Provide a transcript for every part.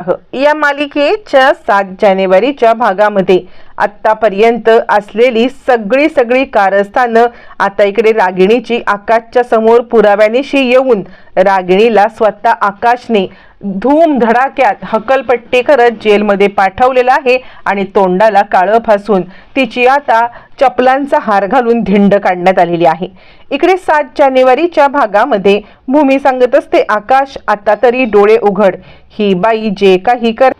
हो. या मालिकेच्या सात जानेवारीच्या भागामध्ये आत्तापर्यंत असलेली सगळी सगळी कारस्थानं आता इकडे रागिणीची आकाशच्या समोर पुराव्यानिशी येऊन रागिणीला स्वतः आकाशने धूम धडाक्यात हकलपट्टी करत जेलमध्ये पाठवलेलं आहे आणि तोंडाला काळं फासून तिची आता चपलांचा हार घालून धिंड काढण्यात आलेली आहे. इकडे सात जानेवारीच्या भागामध्ये भूमी सांगत असते आकाश आता तरी डोळे उघड. ही बाई जे काही कर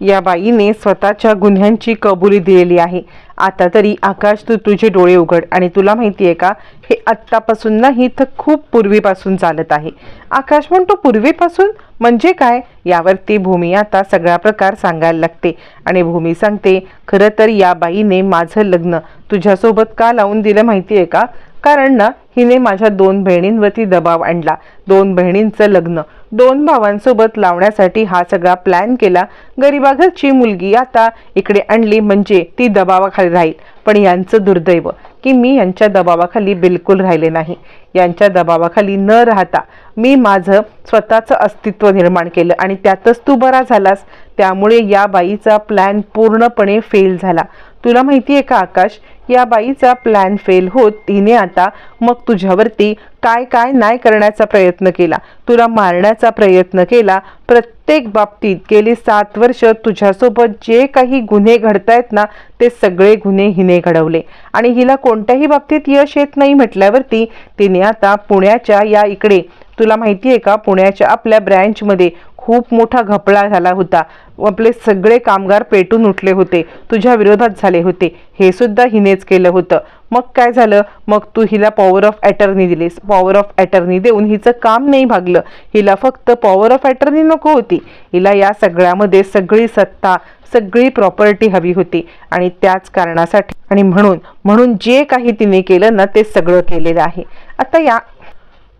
या बाईने स्वतःच्या गुन्ह्यांची कबुली दिलेली आहे. आता तरी आकाश तू तुझे डोळे उघड. आणि तुला माहिती आहे का हे आत्तापासून नाही तर खूप पूर्वीपासून चालत आहे. आकाश म्हणतो पूर्वीपासून? म्हणजे काय? यावरती भूमी आता सगळा प्रकार सांगायला लागते. आणि भूमी सांगते खरं तर या बाईने माझं लग्न तुझ्यासोबत का लावून दिलं माहिती आहे का? कारण ना हिने माझ्या दोन बहिणींवरती दबाव आणला. दोन बहिणींचं लग्न. दोन भावांसोबत लावण्यासाठी हा सगळा प्लॅन केला. गरिबाघरची मुलगी आता इकडे आणली म्हणजे ती दबावाखाली राहील. पण यांचं दुर्दैव की मी यांच्या दबावाखाली बिलकुल राहिले नाही. यांच्या दबावाखाली न राहता मी माझं स्वतःचं अस्तित्व निर्माण केलं आणि त्यातच तू बरा झालास. त्यामुळे या बाईचा प्लॅन पूर्णपणे फेल झाला. तुला माहिती आहे का आकाश? या बाईचा प्लॅन फेल होत तिने आता मग तुझ्यावरती काय काय नाही करण्याचा प्रयत्न केला. तुला मारण्याचा प्रयत्न केला. प्रत्येक बाबतीत गेली सात वर्ष तुझ्यासोबत जे काही गुन्हे घडतायत ना ते सगळे गुन्हे हिने घडवले. आणि हिला कोणत्याही बाबतीत यश येत नाही म्हटल्यावरती तिने आता पुण्याच्या या इकडे तुला माहिती आहे का पुण्याच्या आपल्या ब्रँचमध्ये खूप मोठा घपळा झाला होता. आपले सगळे कामगार पेटून उठले होते. तुझ्या विरोधात झाले होते. हे सुद्धा हिनेच केलं होतं. मग काय झालं? मग तू हिला पॉवर ऑफ अटर्नी दिलीस. पॉवर ऑफ अटर्नी देऊन हिचं काम नाही भागलं. हिला फक्त पॉवर ऑफ अटर्नी नको होती. हिला या सगळ्यामध्ये सगळी सत्ता सगळी प्रॉपर्टी हवी होती. आणि त्याच कारणासाठी आणि म्हणून म्हणून जे काही तिने केलं ना ते सगळं केलेलं आहे. आता या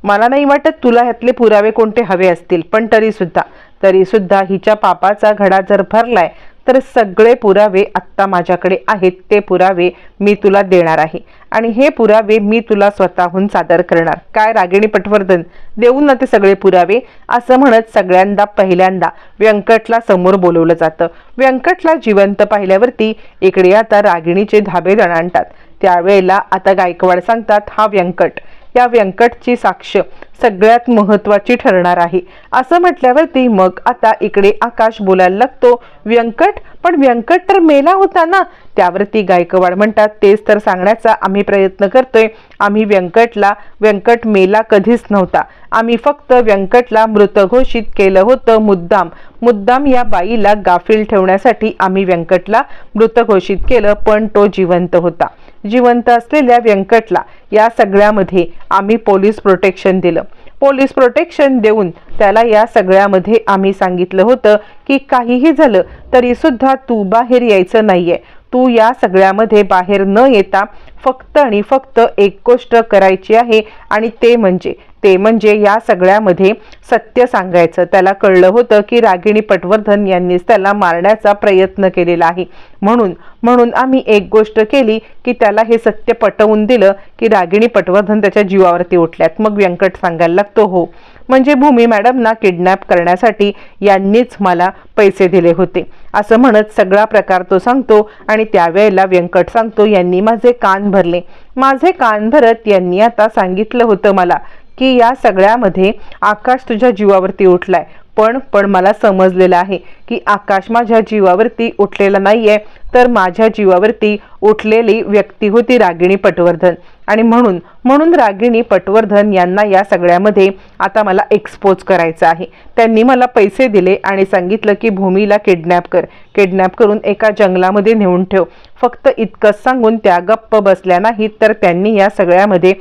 मला नाही वाटत तुला ह्यातले पुरावे कोणते हवे असतील पण तरीसुद्धा. तरीसुद्धा हिच्या पापाचा घडा जर भरलाय तर सगळे पुरावे आत्ता माझ्याकडे आहेत. ते पुरावे मी तुला देणार आहे. आणि हे पुरावे मी तुला स्वतःहून सादर करणार. काय रागिणी पटवर्धन? देऊ ना ते सगळे पुरावे. असं म्हणत सगळ्यांदा पहिल्यांदा व्यंकटला समोर बोलवलं जातं. व्यंकटला जिवंत पाहिल्यावरती इकडे आता रागिणीचे धाबे दणाणतात. त्यावेळेला आता गायकवाड सांगतात हा व्यंकट. या व्यंकटची साक्ष सगळ्यात महत्वाची ठरणार आहे. असं म्हटल्यावरती मग आता इकडे आकाश बोलायला लागतो. व्यंकट पण व्यंकट तर मेला होता ना. त्यावरती गायकवाड म्हणतात तेच तर सांगण्याचा आम्ही प्रयत्न करतोय. आम्ही व्यंकटला व्यंकट मेला कधीच नव्हता. आम्ही फक्त व्यंकटला मृत घोषित केलं होतं मुद्दाम. मुद्दाम या बाईला गाफील ठेवण्यासाठी आम्ही व्यंकटला मृत घोषित केलं पण तो जिवंत होता. जिवंत असलेल्या व्यंकटला या सगळ्यामध्ये आम्ही पोलीस प्रोटेक्शन दिलं. पोलीस प्रोटेक्शन देऊन त्याला या सगळ्यामध्ये आम्ही सांगितलं होतं की काहीही झालं तरी सुद्धा तू बाहेर यायचं नाहीये. तू या सगळ्यामध्ये बाहेर न येता फक्त आणि फक्त एक गोष्ट करायची आहे आणि ते म्हणजे ते म्हणजे या सगळ्यामध्ये सत्य सांगायचं. त्याला कळलं होतं की रागिणी पटवर्धन यांनीच त्याला मारण्याचा प्रयत्न केलेला आहे. म्हणून म्हणून आम्ही एक गोष्ट केली की त्याला हे सत्य पटवून दिलं की रागिणी पटवर्धन त्याच्या जीवावरती उठल्यात मग व्यंकट सांगायला लागतो हो म्हणजे भूमी मॅडमना किडनॅप करण्यासाठी यांनीच मला पैसे दिले होते. असं म्हणत सगळा प्रकार तो सांगतो आणि त्यावेळेला व्यंकट सांगतो यांनी माझे कान भरले. माझे कान भरत यांनी आता सांगितलं होतं मला की या सगळ्यामध्ये आकाश तुझ्या जीवावरती उठलाय. पण पण मला समजलेलं आहे की आकाश माझ्या जीवावरती उठलेला नाहीये. तर माझ्या जीवावरती उठलेली व्यक्ती होती रागिणी पटवर्धन. आणि म्हणून म्हणून रागिणी पटवर्धन यांना या सगळ्यामध्ये आता मला एक्सपोज करायचं आहे. त्यांनी मला पैसे दिले आणि सांगितलं की भूमीला किडनॅप कर. किडनॅप करून एका जंगलामध्ये नेऊन ठेव. फक्त इतकंच सांगून त्या गप्प बसल्या नाहीत तर त्यांनी या सगळ्यामध्ये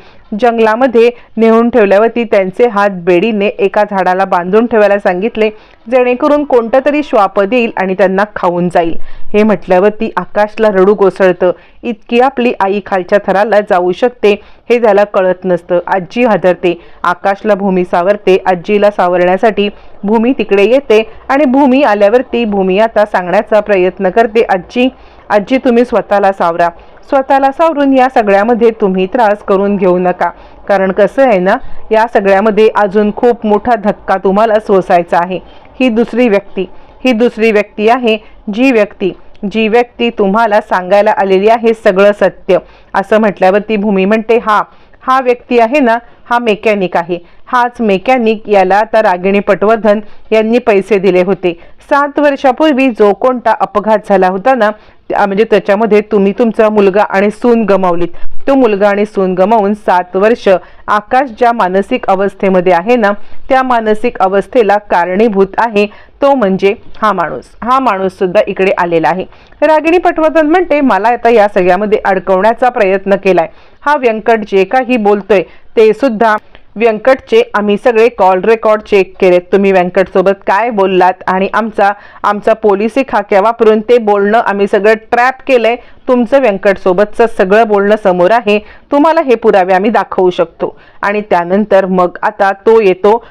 जंगलामध्ये नेऊन ठेवल्यावरती त्यांचे हात बेडीने एका झाडाला बांधून ठेवायला सांगितले जेणेकरून कोणतं तरी श्वाप देईल आणि त्यांना खाऊन जाईल. हे म्हटल्यावरती आकाशला रडू कोसळतं. इतकी आपली आई खालच्या थराला जाऊ शकते हे त्याला कळत नसतं. आजी हादरते. आकाशला भूमी सावरते. आजीला सावरण्यासाठी भूमी तिकडे येते आणि भूमी आल्यावरती भूमी आता सांगण्याचा प्रयत्न करते. आजी आजी तुम्ही स्वतःला सावरा. स्वतःला सावरून या सगळ्यामध्ये तुम्ही त्रास करून घेऊ नका. कारण कसं आहे ना या सगळ्यामध्ये अजून खूप मोठा धक्का तुम्हाला सोसायचा आहे. ही दुसरी व्यक्ती. ही दुसरी व्यक्ती आहे जी व्यक्ती जी व्यक्ती तुम्हाला सांगायला आलेली आहे सगळं सत्य. असं म्हटल्यावरती भूमी म्हणते हा हा व्यक्ती आहे ना हा मेकॅनिक आहे. हाच मेकॅनिक याला आता रागिणी पटवर्धन यांनी पैसे दिले होते. सात वर्षापूर्वी जो कोणता अपघात झाला होता ना म्हणजे त्याच्यामध्ये तुम्ही तुमचा मुलगा आणि सून गमावलीत. तो मुलगा आणि सून गमावून सात वर्ष आकाश ज्या मानसिक अवस्थेमध्ये आहे ना त्या मानसिक अवस्थेला कारणीभूत आहे. तो म्हणजे हा माणूस. हा माणूस सुद्धा इकडे आलेला आहे. रागिणी पटवर्धन म्हणते मला आता या सगळ्यामध्ये अडकवण्याचा प्रयत्न केलाय. हा व्यंकट जे काही बोलतोय ते सुद्धा व्यंकटचे आम्ही सगळे कॉल रेकॉर्ड चेक केलेत. तुम्ही व्यंकटसोबत काय बोललात? आणि आमचा आमचा पोलिसी खाक्या वापरून ते बोलणं आम्ही सगळं ट्रॅप केलं आहे तुमचं व्यंकटसोबतचं सगळं बोलणं समोर आहे. तुम्हाला हे पुरावे आम्ही दाखवू शकतो. आणि त्यानंतर मग आता तो येतो.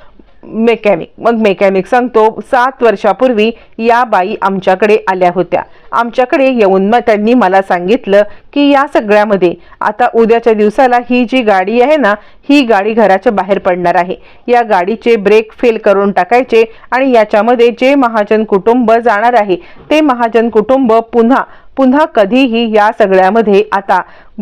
मेकॅनिक मग मेकॅनिक सांगतो सात वर्षापूर्वी या बाई आमच्याकडे आल्या होत्या. आमच्याकडे येऊन मग त्यांनी मला सांगितलं की या सगळ्यामध्ये आता उद्याच्या दिवसाला ही जी गाडी आहे ना ही गाडी घराच्या बाहेर पडणार आहे. या गाडीचे ब्रेक फेल करून टाकायचे आणि याच्यामध्ये जे महाजन कुटुंब जाणार आहे ते महाजन कुटुंब पुन्हा पुन्हा कधीही या सगळ्यामध्ये आता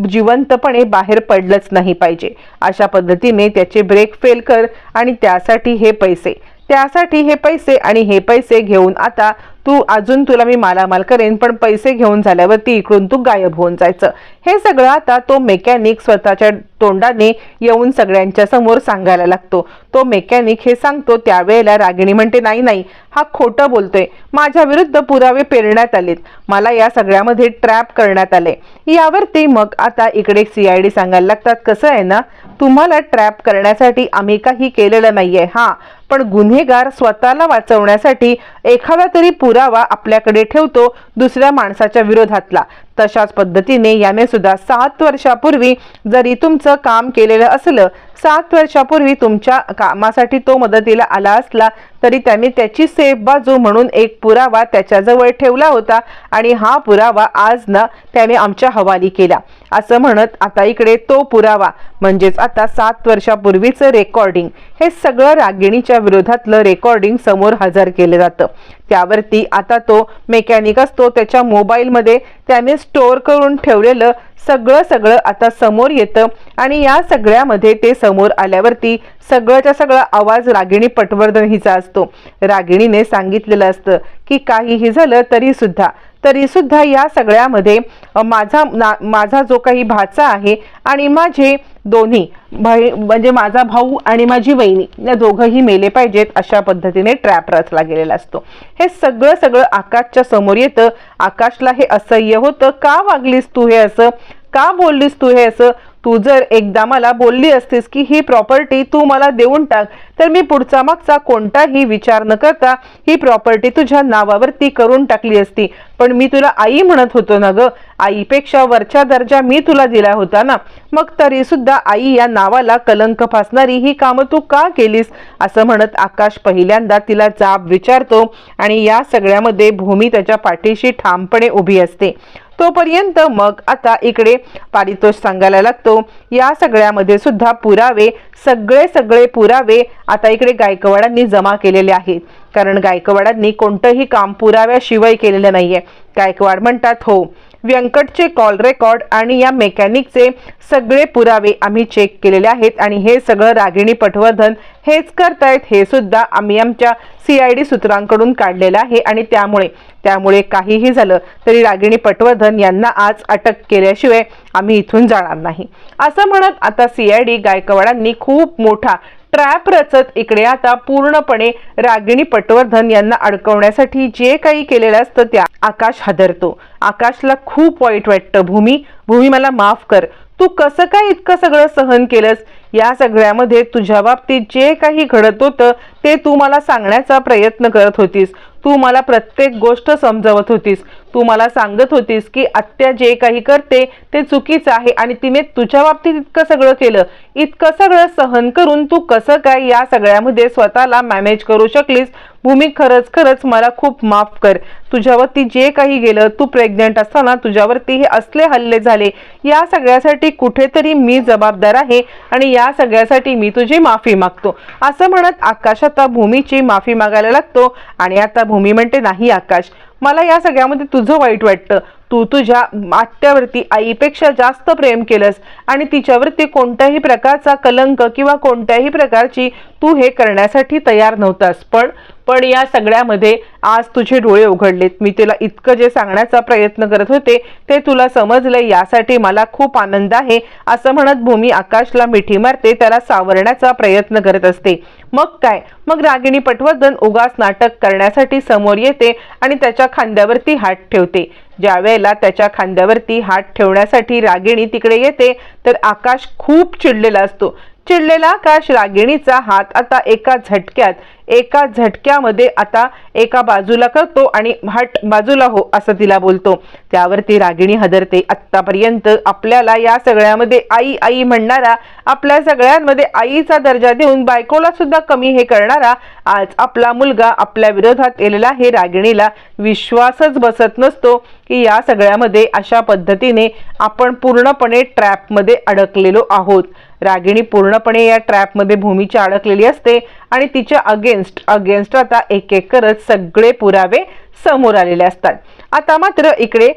जिवंतपणे बाहेर पडलंच नाही पाहिजे. अशा पद्धतीने त्याचे ब्रेक फेल कर आणि त्यासाठी हे पैसे त्यासाठी हे पैसे आणि हे पैसे घेऊन आता तू अजून तुला मी मालामाल करेन पण पैसे घेऊन झाल्यावरती इकडून तू गायब होऊन जायचं. हे सगळं आता तो मेकॅनिक स्वतःच्या तोंडाने येऊन सगळ्यांच्या समोर सांगायला लागतो. तो मेकॅनिक हे सांगतो त्यावेळेला रागिणी म्हणते नाही नाही हा खोटं बोलतोय. माझ्या विरुद्ध पुरावे पेरण्यात आलेत. मला या सगळ्यामध्ये ट्रॅप करण्यात आले यावरती मग आता इकडे सीआयडी सांगायला लागतात कसं आहे ना? तुम्हाला ट्रॅप करण्यासाठी आम्ही काही केलेलं नाहीये. हा पण गुन्हेगार स्वतःला वाचवण्यासाठी एखादा तरी पुरावा आपल्याकडे ठेवतो दुसऱ्या माणसाच्या विरोधातला. तशाच पद्धतीने याने सुद्धा सात वर्षापूर्वी जरी तुमचं काम केलेलं असलं सात वर्षापूर्वी तुमच्या कामासाठी तो मदतीला आला असला तरी त्याने त्याची सेफ बाजू म्हणून एक पुरावा त्याच्याजवळ ठेवला होता आणि हा पुरावा आज ना त्याने आमच्या हवाली केला. असं म्हणत आता इकडे तो पुरावा म्हणजेच आता सात वर्षापूर्वीचं रेकॉर्डिंग हे सगळं रागिणीच्या विरोधातलं रेकॉर्डिंग समोर हजर केलं जातं. त्यावरती आता तो मेकॅनिक असतो त्याच्या मोबाईलमध्ये त्याने स्टोअर करून ठेवलेलं सगळं सगळं आता समोर येतं. आणि या सगळ्यामध्ये ते समोर आल्यावरती सगळंच्या सगळा आवाज रागिणी पटवर्धन हिचा असतो. रागिणीने सांगितलेलं असतं की काहीही झालं तरी सुद्धा तरी सुद्धा या सगळ्यामध्ये माझा ना माझा जो काही भाचा आहे आणि माझे दोन्ही भाई म्हणजे माझा भाऊ आणि माझी वहिनी या दोघंही मेले पाहिजेत अशा पद्धतीने ट्रॅप रचला गेलेला असतो. हे सगळं सगळं आकाशच्या समोर येतं. आकाशला हे असह्य होतं. का वागलीस तू हे असं? का बोललीस तू हे असं? तू जर एकदा मला बोलली असतीस की ही प्रॉपर्टी तू मला देऊन टाक तर मी पुढचा मागचा कोणताही विचार न करता ही प्रॉपर्टी तुझ्या नावावरती करून टाकली असती. पण मी तुला आई म्हणत होतो ना ग. आईपेक्षा वरच्या दर्जा मी तुला दिला होता ना. मग तरी सुद्धा आई या नावाला कलंक फासणारी ही कामं तू का केलीस? असं म्हणत आकाश पहिल्यांदा तिला जाब विचारतो आणि या सगळ्यामध्ये भूमी त्याच्या पाठीशी ठामपणे उभी असते. तोपर्यंत मग आता इकडे पारितोष सांगायला लागतो. या सगळ्यामध्ये सुद्धा पुरावे सगळे सगळे पुरावे आता इकडे गायकवाडांनी जमा केलेले आहेत. कारण गायकवाडांनी कोणतंही काम पुराव्याशिवाय केलेलं नाहीये. गायकवाड म्हणतात हो व्यंकटचे कॉल रेकॉर्ड आणि या मेकॅनिकचे सगळे पुरावे आम्ही चेक केलेले आहेत आणि हे सगळं रागिणी पटवर्धन हेच करतायत हे सुद्धा आम्ही आमच्या सी आय डी सूत्रांकडून काढलेलं आहे आणि त्यामुळे त्यामुळे काहीही झालं तरी रागिणी पटवर्धन यांना आज अटक केल्याशिवाय आम्ही इथून जाणार नाही. असं म्हणत आता सी आय डी गायकवाडांनी खूप मोठा ट्रॅप रचत इकडे आता पूर्णपणे रागिणी पटवर्धन यांना अडकवण्यासाठी जे काही केलेलं असतं त्या आकाश हादरतो. आकाशला खूप वाईट वाटतं. भूमी भूमी मला माफ कर. तू कसं काय इतकं सगळं सहन केलंस? या सगळ्यामध्ये तुझ्या बाबतीत जे काही घडत होतं ते तू मला सांगण्याचा प्रयत्न करत होतीस. तू मला प्रत्येक गोष्ट समजावत होतीस. तू मला सांगत होतीस की आत्या जे काही करते ते चुकीचं आहे आणि तिने तुझ्या बाबतीत इतकं सगळं केलं. इतकं सगळं सहन करून तू कसं काय या सगळ्यामध्ये स्वतःला मॅनेज करू शकलीस? भूमी खरंच खरंच मला खूप माफ कर. तुझ्यावरती जे काही गेलं तू प्रेग्नेंट असताना तुझ्यावरती हे असले हल्ले झाले. या सगळ्यासाठी कुठेतरी मी जबाबदार आहे आणि या सगळ्यासाठी मी तुझी माफी मागतो. असं म्हणत आकाश आता भूमीची माफी मागायला लागतो आणि आता भूमी म्हणते नाही आकाश मला या सगळ्यामध्ये तुझं वाईट वाटतं. तू तुझ्या आत्यावरती आईपेक्षा जास्त प्रेम केलंस आणि तिच्यावरती कोणत्याही प्रकारचा कलंक किंवा कोणत्याही प्रकारची तू हे करण्यासाठी तयार नव्हतास. पण पण या सगळ्यामध्ये आज तुझे डोळे उघडलेत. मी तुला इतकं जे सांगण्याचा प्रयत्न करत होते ते तुला समजले यासाठी मला खूप आनंद आहे. असं म्हणत भूमी आकाशला मिठी मारते त्याला सावरण्याचा प्रयत्न करत असते. मग काय? मग रागिणी पटवर्धन उगास नाटक करण्यासाठी समोर येते आणि त्याच्या खांद्यावरती हात ठेवते. ज्या वेळेला त्याच्या खांद्यावरती हात ठेवण्यासाठी रागिणी तिकडे येते तर आकाश खूप चिडलेला असतो. चिडलेला आकाश रागिणीचा हात आता एका झटक्यात एका झटक्यामध्ये आता एका बाजूला करतो आणि हट बाजूला हो असं तिला बोलतो. त्यावरती रागिणी हदरते. आत्तापर्यंत आपल्याला या सगळ्यामध्ये आई आई म्हणणारा आपल्या सगळ्यांमध्ये आईचा दर्जा देऊन बायकोला सुद्धा कमी हे करणारा आज आपला मुलगा आपल्या विरोधात केलेला हे रागिणीला विश्वासच बसत नसतो की या सगळ्यामध्ये अशा पद्धतीने आपण पूर्णपणे ट्रॅपमध्ये अडकलेलो आहोत. रागिणी पूर्णपणे या ट्रॅपमध्ये भूमीच्या अडकलेली असते. आणि तिच्या अगेन्स्ट अगेन्स्ट आता एक एक करत सगळे पुरावे समोर आलेले असतात. आता मात्र इकडे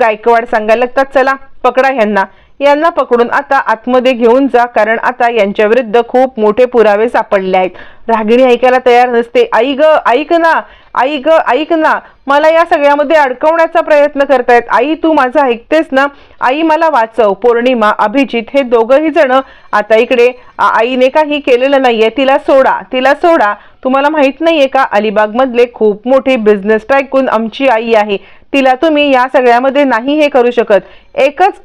गायकवाड सांगायला लागतात चला पकडा ह्यांना. यांना पकडून आता आतमध्ये घेऊन जा कारण आता यांच्याविरुद्ध खूप मोठे पुरावे सापडले आहेत. रागिणी ऐकायला तयार नसते. आई ग ऐक ना आई ग ऐक ना. मला या सगळ्यामध्ये अडकवण्याचा प्रयत्न करतायत. आई तू माझं ऐकतेस ना? आई मला वाचव. पौर्णिमा अभिजित हे दोघंही जण आता इकडे आईने काही केलेलं नाहीये. तिला सोडा तिला सोडा. तुम्हाला माहीत नाहीये का? अलिबागमधले खूप मोठे बिझनेस टायकून आमची आई आहे. तिला तुम्ही या सगळ्यामध्ये नाही हे करू शकत. एकच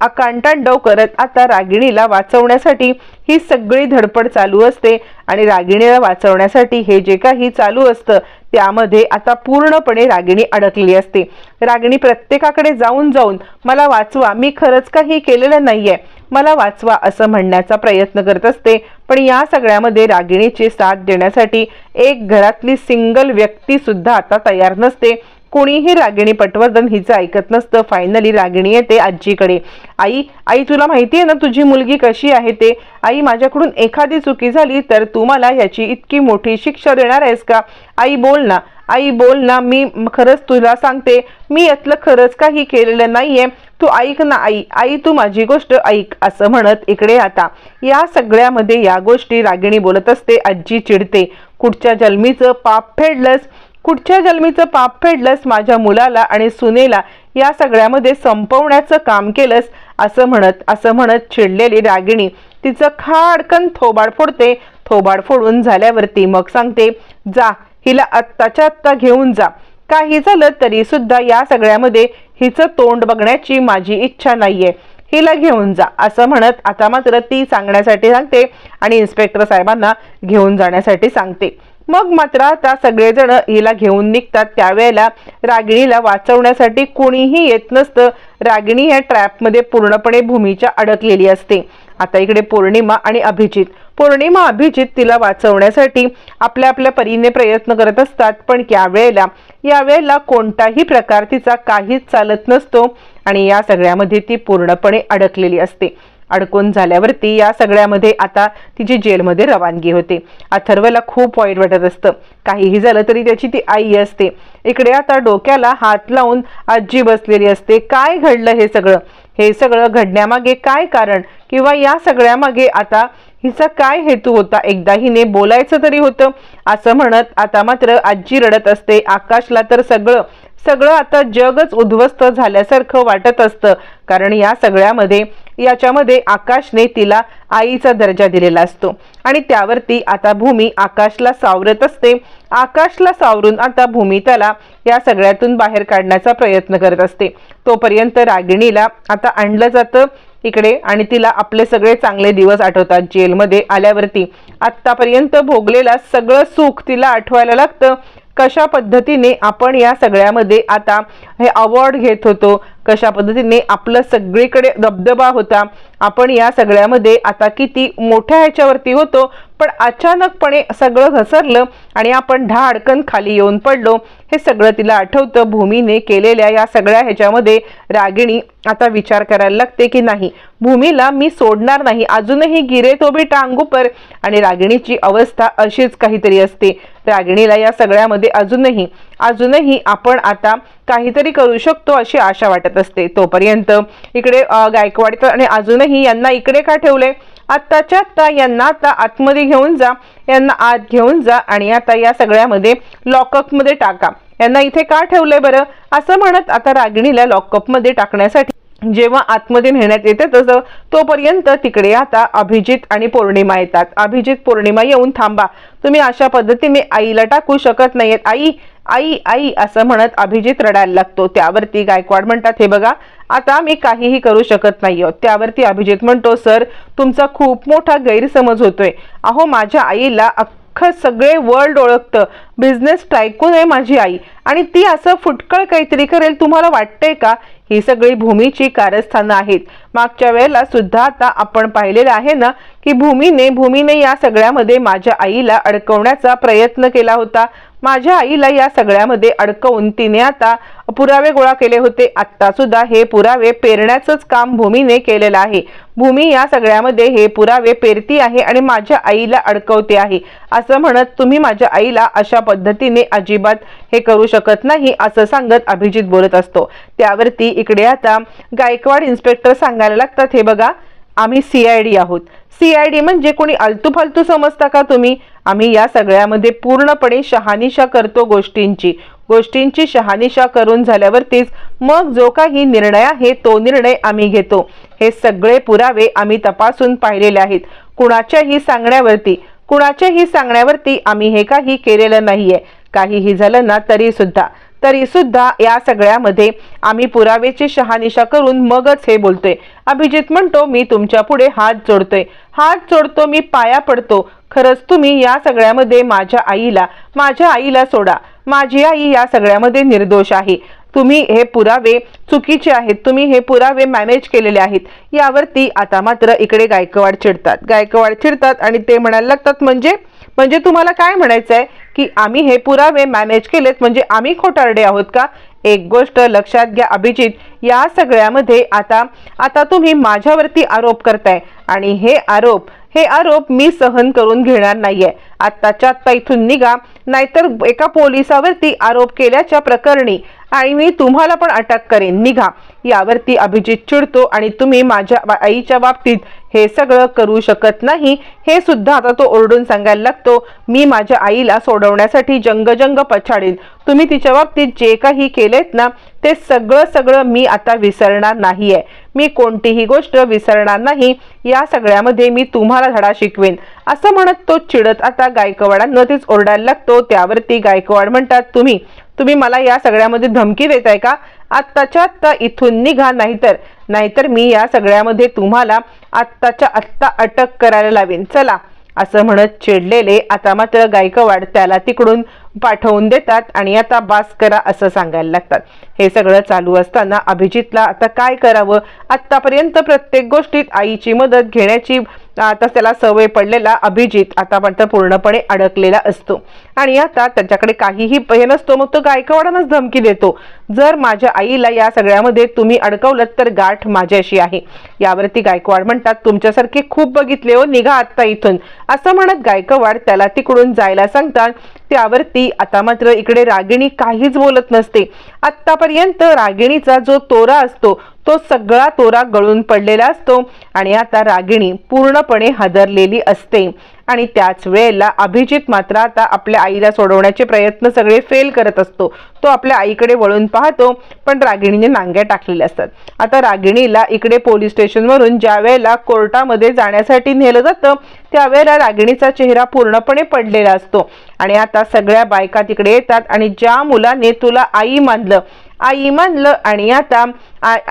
डव करत आता रागिणीला वाचवण्यासाठी ही सगळी धडपड चालू असते आणि रागिणीला वाचवण्यासाठी हे जे काही चालू असतं त्यामध्ये आता पूर्णपणे रागिणी अडकली असते. रागिणी प्रत्येकाकडे जाऊन जाऊन मला वाचवा मी खरंच काही केलेलं नाहीये. मला वाचवा असं म्हणण्याचा प्रयत्न करत असते. पण या सगळ्यामध्ये रागिणीची साथ देण्यासाठी एक घरातली सिंगल व्यक्ती सुद्धा आता तयार नसते. कोणीही रागिणी पटवर्धन हिचं ऐकत नसतं. फायनली रागिणी येते आजीकडे. आई आई तुला माहिती आहे ना तुझी मुलगी कशी आहे ते? आई माझ्याकडून एखादी चुकी झाली तर तू मला ह्याची इतकी मोठी शिक्षा देणार आहेस का? आई बोल ना. आई बोल ना. मी खरंच तुला सांगते. मी यातलं खरंच काही केलेलं नाहीये. तू ऐक ना आई. आई तू माझी गोष्ट ऐक असं म्हणत इकडे आता. या सगळ्यामध्ये या गोष्टी रागिणी बोलत असते. आजी चिडते. कुठच्या जन्मीचं पाप फेडलंस? कुठच्या जन्मीचं पाप फेडलंस माझ्या मुलाला आणि सुनेला या सगळ्यामध्ये संपवण्याचं काम केलंस असं म्हणत असं म्हणत चिडलेली रागिणी तिचं खाडकन थोबाड फोडते थोबाड फोडून झाल्यावरती मग सांगते जा हिला आत्ताच्या आत्ता घेऊन जा. काही झालं तरी सुद्धा या सगळ्यामध्ये हिचं तोंड बघण्याची माझी इच्छा नाहीये. हिला घेऊन जा असं म्हणत आता मात्र ती सांगण्यासाठी सांगते आणि इन्स्पेक्टर साहेबांना घेऊन जाण्यासाठी सांगते. मग मात्र आता सगळेजण हिला घेऊन निघतात. त्यावेळेला रागिणीला वाचवण्यासाठी कोणीही येत नसतं. रागिणी या ट्रॅपमध्ये पूर्णपणे भूमीच्या अडकलेली असते. आता इकडे पौर्णिमा आणि अभिजित. पौर्णिमा अभिजित तिला वाचवण्यासाठी आपल्या आपल्या परीने प्रयत्न करत असतात. पण यावेळेला यावेळेला कोणताही प्रकार तिचा काहीच चालत नसतो आणि या सगळ्यामध्ये ती पूर्णपणे अडकलेली असते. अडकून झाल्यावरती या सगळ्यामध्ये आता तिची जेलमध्ये रवानगी होते. अथर्वला खूप वाईट वाटत असतं. काहीही झालं तरी त्याची ती आई असते. इकडे आता डोक्याला हात लावून आजी बसलेली असते. काय घडलं हे सगळं? हे सगळं घडण्यामागे काय कारण? किंवा या सगळ्यामागे आता हिचा काय हेतू होता? एकदा हिने बोलायचं तरी होतं. असं म्हणत आता मात्र आजी रडत असते. आकाशला तर सगळं सगळं आता जगच उद्ध्वस्त झाल्यासारखं वाटत असतं. कारण या सगळ्यामध्ये याच्यामध्ये आकाशने तिला आईचा दर्जा दिलेला असतो. आणि त्यावरती आता भूमी आकाशला सावरत असते. आकाशला सावरून आता भूमी त्याला या सगळ्यातून बाहेर काढण्याचा प्रयत्न करत असते. तोपर्यंत रागिणीला आता आणलं जातं इकडे आणि तिला आपले सगळे चांगले दिवस आठवतात. जेलमध्ये आल्यावरती आत्तापर्यंत भोगलेला सगळं सुख तिला आठवायला लागतं. कशा पद्धतीने आपण या सगळ्यामध्ये आता हे अवॉर्ड घेत होतो कशा पद्धतीने आपलं सगळीकडे दबदबा होता. आपण या सगळ्यामध्ये आता किती मोठ्या ह्याच्यावरती होतो पण अचानकपणे सगळं घसरलं आणि आपण ढाडकन खाली येऊन पडलो. हे सगळं तिला आठवतं भूमीने केलेल्या या सगळ्या ह्याच्यामध्ये. रागिणी आता विचार करायला लागते की नाही भूमीला मी सोडणार नाही अजूनही गिरे तो बी टांगू पर. आणि रागिणीची अवस्था अशीच काहीतरी असते. रागिणीला या सगळ्यामध्ये अजूनही अजूनही आपण आता काहीतरी करू शकतो अशी आशा वाटत असते. तोपर्यंत इकडे अ, गायकवाड तर आणि अजूनही यांना इकडे का ठेवले? आत्ताच्या आत्ता यांना आता आतमध्ये घेऊन जा यांना आत घेऊन जा आणि आता या सगळ्यामध्ये लॉकअपमध्ये टाका. यांना इथे का ठेवलंय बरं? असं म्हणत आता रागिणीला लॉकअपमध्ये टाकण्यासाठी जेव्हा आतमध्ये नेण्यात येते तसं तोपर्यंत तिकडे आता अभिजित आणि पौर्णिमा येतात. अभिजित पौर्णिमा येऊन थांबा. तुम्ही अशा पद्धतीने आईला टाकू शकत नाहीयेत. आई आई आई असं म्हणत अभिजित रडायला लागतो. त्यावरती गायकवाड म्हणतात हे बघा आता मी काहीही करू शकत नाही आहोत त्यावरती अभिजित म्हणतो सर तुमचा खूप मोठा गैरसमज होतोय. अहो माझ्या आईला अख्खं सगळे वर्ल्ड ओळखतं. बिझनेस टायकून आहे माझी आई. आणि ती असं फुटकळ काहीतरी करेल तुम्हाला वाटतंय का? ही सगळी भूमीची कारस्थानं आहेत. मागच्या वेळेला सुद्धा आता आपण पाहिलेलं आहे ना की भूमीने भूमीने या सगळ्यामध्ये माझ्या आईला अडकवण्याचा प्रयत्न केला होता. माझ्या आईला या सगळ्यामध्ये अडकवून तिने आता पुरावे गोळा केले होते. आत्ता सुद्धा हे पुरावे पेरण्याचंच काम भूमीने केलेलं आहे. भूमी या सगळ्यामध्ये हे पुरावे पेरती आहे आणि माझ्या आईला अडकवते आहे. असं म्हणत तुम्ही माझ्या आईला अशा पद्धतीने अजिबात हे करू शकत नाही असं सांगत अभिजित बोलत असतो. त्यावरती इकडे आता गायकवाड इन्स्पेक्टर सांगायला लागतात हे बघा आम्ही सी आय डी आहोत. सी आय डी म्हणजे कोणी आलतू फालतू समजता का तुम्ही? आम्ही या सगळ्यामध्ये पूर्णपणे शहानिशा करतो गोष्टींची. गोष्टींची शहानिशा करून झाल्यावरतीच मग जो काही निर्णय आहे तो निर्णय आम्ही घेतो. हे सगळे पुरावे आम्ही तपासून पाहिलेले आहेत. कुणाच्याही सांगण्यावरती कुणाच्याही सांगण्यावरती आम्ही हे काही केलेलं नाहीये. काहीही झालं ना तरी सुद्धा. तरी सुद्धा या सगळ्यामध्ये आम्ही पुरावेची शहानिशा करून मगच हे बोलतोय. अभिजित म्हणतो मी तुमच्यापुढे हात जोडतोय. हात जोडतो मी पाया पडतो. खरंच तुम्ही या सगळ्यामध्ये माझ्या आईला माझ्या आईला सोडा. माझी आई या सगळ्यामध्ये निर्दोष आहे. तुम्ही हे पुरावे चुकीचे आहेत तुम्ही हे पुरावे मॅनेज केलेले आहेत. यावरती आता मात्र इकडे गायकवाड चिडतात. गायकवाड चिडतात आणि ते म्हणायला लागतात म्हणजे? म्हणजे तुम्हाला काय म्हणायचं आहे की आम्ही हे पुरावे मॅनेज केलेत म्हणजे आम्ही खोटारडे आहोत का? एक गोष्ट लक्षात घ्या अभिजित या सगळ्यामध्ये आता आता तुम्ही माझ्यावरती आरोप करताय. आणि हे आरोप हे आरोप मी सहन करून घेणार नाहीये. आत्ताच्या आत्ता इथून निघा. नाहीतर एका पोलिसावरती आरोप केल्याच्या प्रकरणी आणि मी तुम्हाला पण अटक करेन. निघा. यावरती अभिजित चिडतो आणि तुम्ही माझ्या आईच्या बाबतीत हे सगळं करू शकत नाही. हे सुद्धा आता तो ओरडून सांगायला लागतो. मी माझ्या आईला सोडवण्यासाठी जंगजंग पछाडेन. तुम्ही तिच्या बाबतीत जे काही केलेत ना ते सगळं सगळं मी आता विसरणार नाही आहे मी कोणतीही गोष्ट विसरणार नाही. या सगळ्यामध्ये मी तुम्हाला धडा शिकवेन. असं म्हणत तो चिडत आता गायकवाडांना तेच ओरडायला लागतो. त्यावरती गायकवाड म्हणतात तुम्ही तुम्ही मला या सगळ्यामध्ये धमकी देताय का? आत्ताच्या आत्ता इथून निघा नाहीतर नाहीतर मी या सगळ्यामध्ये तुम्हाला आत्ताच्या आत्ता अटक करायला लावेन. चला असं म्हणत चिडलेले आता मात्र गायकवाड त्याला तिकडून पाठवून देतात आणि आता बास करा असं सांगायला लागतात. हे सगळं चालू असताना अभिजितला आता काय करावं? आत्तापर्यंत प्रत्येक गोष्टीत आईची मदत घेण्याची आता त्याला सवय पडलेला अभिजित आता मात्र पूर्णपणे अडकलेला असतो. आणि आता त्याच्याकडे काहीही हे नसतो मग तो गायकवाडांनाच धमकी देतो. जर माझ्या आईला या सगळ्यामध्ये तुम्ही अडकवलं तर गाठ माझ्याशी आहे. यावरती गायकवाड म्हणतात तुमच्यासारखे खूप बघितले हो निघा आत्ता इथून. असं म्हणत गायकवाड त्याला तिकडून जायला सांगतात. त्यावरती आता मात्र इकडे रागिणी काहीच बोलत नसते. आत्तापर्यंत रागिणीचा जो तोरा असतो तो सगळा तोरा गळून पडलेला असतो आणि आता रागिणी पूर्णपणे हादरलेली असते. आणि त्याच वेळेला अभिजित मात्र आता आपल्या आईला सोडवण्याचे प्रयत्न सगळे फेल करत असतो. तो आपल्या आईकडे वळून पाहतो पण रागिणीने नांग्या टाकलेल्या असतात. आता रागिणीला इकडे पोलीस स्टेशनवरून ज्या वेळेला कोर्टामध्ये जाण्यासाठी नेलं जातं त्यावेळेला रागिणीचा चेहरा पूर्णपणे पडलेला असतो. आणि आता सगळ्या बायका तिकडे येतात आणि ज्या मुलाने तुला आई मानलं आई मानलं आणि आता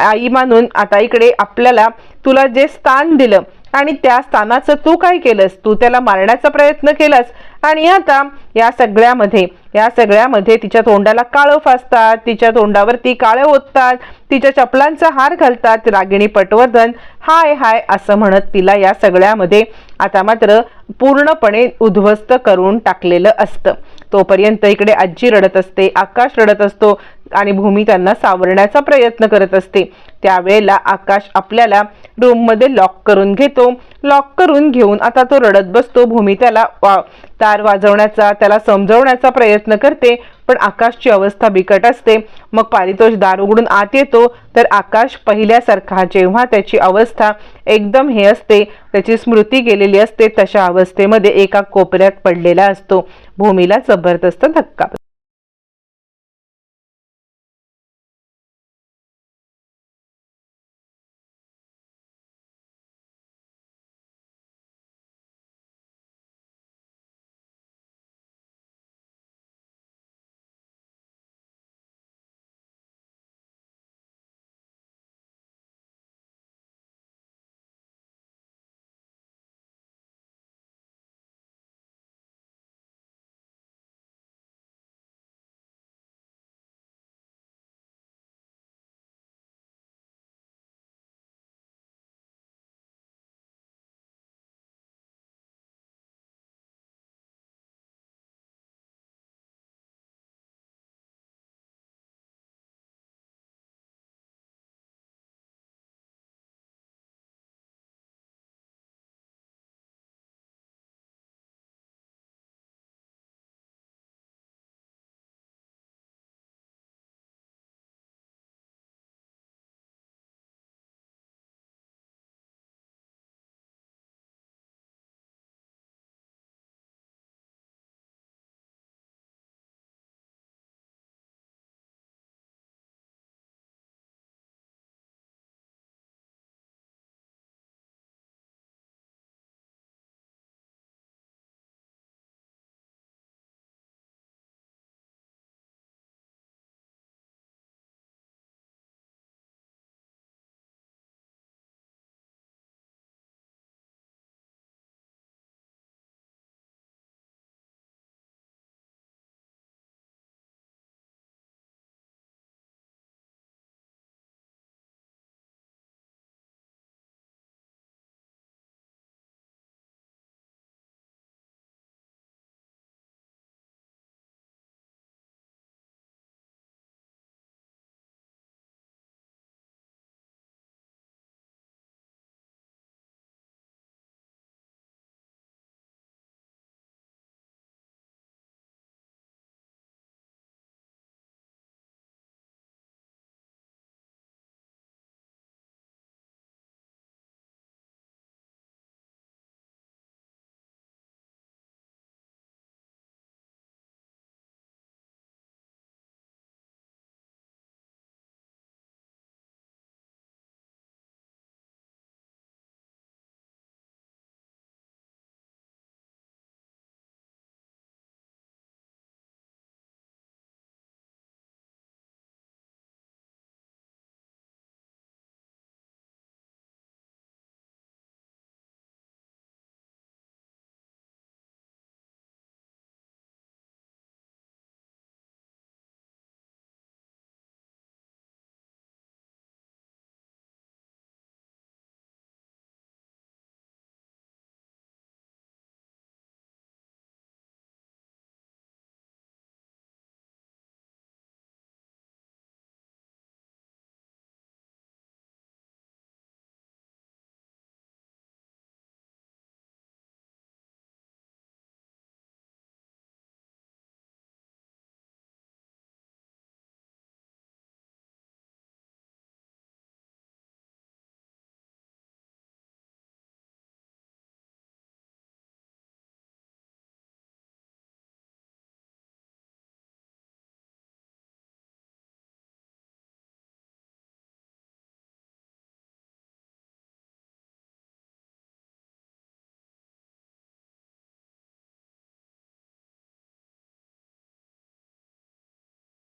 आई मानून आता इकडे आपल्याला तुला जे स्थान दिलं आणि त्या स्थानाचं तू काय केलंस? तू त्याला मारण्याचा प्रयत्न केलास. आणि आता या सगळ्यामध्ये या सगळ्यामध्ये तिच्या तोंडाला काळं फासतात तिच्या तोंडावरती काळे ओततात तिच्या चपलांचा हार घालतात रागिणी पटवर्धन. हाय हाय असं म्हणत तिला या सगळ्यामध्ये आता मात्र पूर्णपणे उद्ध्वस्त करून टाकलेलं असतं. तोपर्यंत इकडे आजी रडत असते आकाश रडत असतो आणि भूमी त्यांना सावरण्याचा प्रयत्न करत असते. त्यावेळेला आकाश आपल्याला रूममध्ये लॉक करून घेतो. लॉक करून घेऊन आता तो रडत बसतो. भूमी त्याला वा तार वाजवण्याचा त्याला समजवण्याचा प्रयत्न करते पण आकाशची अवस्था बिकट असते. मग पारितोष दार उघडून आत येतो. तर आकाश पहिल्यासारखा जेव्हा त्याची अवस्था एकदम हे असते त्याची स्मृती गेलेली असते तशा अवस्थेमध्ये एका कोपऱ्यात पडलेला असतो. भूमीला जबरदस्त धक्का